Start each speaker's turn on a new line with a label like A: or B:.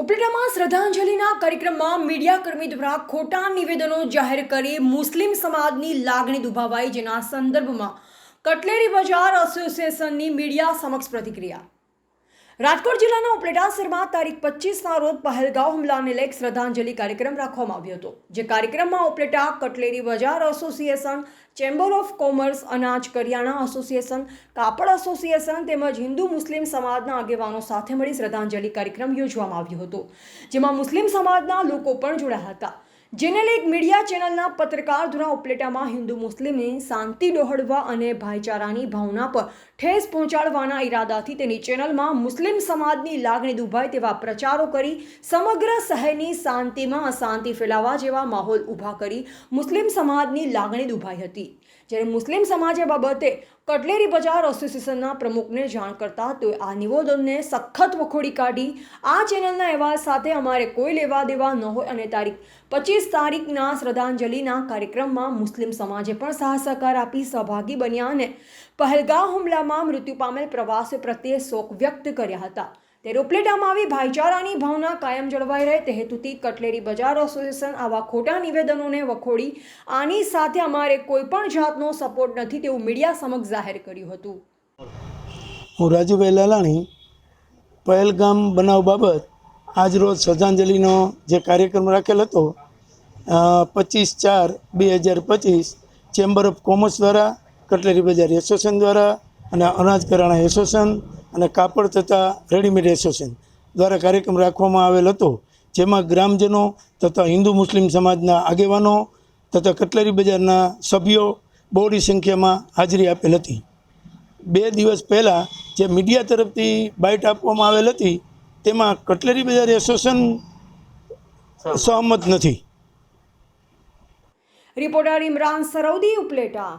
A: ઉપલેટામાં શ્રદ્ધાંજલિના કાર્યક્રમમાં મીડિયાકર્મી દ્વારા ખોટા નિવેદનો જાહેર કરી મુસ્લિમ સમાજની લાગણી દુભાવાઈ જેના સંદર્ભમાં કટલેરી બજાર એસોસિએશનની મીડિયા સમક્ષ પ્રતિક્રિયા. રાજકોટ જિલ્લાના ઉપલેટા શહેરમાં તારીખ પચીસના રોજ પહેલગાંવ હુમલાને લઈ શ્રદ્ધાંજલિ કાર્યક્રમ રાખવામાં આવ્યો હતો, જે કાર્યક્રમમાં ઉપલેટા કટલેરી બજાર એસોસિએશન ચેમ્બર ઓફ કોમર્સ અનાજ, કરિયાણા એસોસિએશન કાપડ એસોસિએશન તેમજ હિન્દુ મુસ્લિમ સમાજના આગેવાનો સાથે મળી શ્રદ્ધાંજલિ કાર્યક્રમ યોજવામાં આવ્યો હતો, જેમાં મુસ્લિમ સમાજના લોકો પણ જોડાયા હતા. જેને લઈ મીડિયા ચેનલના પત્રકાર દ્વારા ઉપલેટામાં હિન્દુ મુસ્લિમની શાંતિ ડહોળવા અને ભાઈચારાની ભાવના પર ઠેસ પહોંચાડવાના ઈરાદાથી તેની ચેનલમાં મુસ્લિમ સમાજની લાગણી દુભાય તેવા પ્રચારો કરી સમગ્ર શહેરની શાંતિમાં અશાંતિ ફેલાવા જેવા માહોલ ઊભા કરી મુસ્લિમ સમાજની લાગણી દુભાઈ હતી. જ્યારે મુસ્લિમ સમાજે બાબતે કટલેરી બજાર એસોસિએશનના પ્રમુખને જાણ કરતા તો આ નિવેદનને સખત વખોડી કાઢી. આ ચેનલના અહેવાલ સાથે અમારે કોઈ લેવા દેવા ન હોય અને તારીખ પચીસ તારીખના શ્રદ્ધાંજલિના કાર્યક્રમમાં મુસ્લિમ સમાજે પણ સાહસ સહકાર આપી સહભાગી બન્યા અને પહેલગામ હુમલામાં મૃત્યુ પામેલ પ્રવાસીઓ પ્રત્યે શોક વ્યક્ત કર્યા હતા. ત્યારે રૂપલેટામાં આવી ભાઈચારાની ભાવના કાયમ જળવાઈ રહે તે હેતુથી કટલેરી બજાર એસોસિએશન આવા ખોટા નિવેદનોને વખોડી. આની સાથે અમારે કોઈ પણ જાતનો સપોર્ટ નથી તેવું મીડિયા સમક્ષ જાહેર કર્યું હતું.
B: હું રાજુભાઈ લાલાણી, પહેલગામ બનાવ બાબત આજરોજ શ્રદ્ધાંજલિનો જે કાર્યક્રમ રાખેલ હતો પચીસ ચાર બે હજાર પચીસ, ચેમ્બર ઓફ કોમર્સ દ્વારા, કટલેરી બજાર એસોસિએશન દ્વારા અને અનાજ કરાણા એસોસિએશન અને કાપડ તથા રેડીમેડ એસોસિએશન દ્વારા કાર્યક્રમ રાખવામાં આવેલ હતો, જેમાં ગ્રામજનો તથા હિન્દુ મુસ્લિમ સમાજના આગેવાનો તથા કટલેરી બજારના સભ્યો બહોળી સંખ્યામાં હાજરી આપેલ હતી. બે દિવસ પહેલાં જે મીડિયા તરફથી બાઇટ આપવામાં આવેલ હતી, તેમાં કટલેરી બજાર એસોસિએશન સહમત નથી.
A: રિપોર્ટર ઇમરાન સરૌદી ઉપલેટા.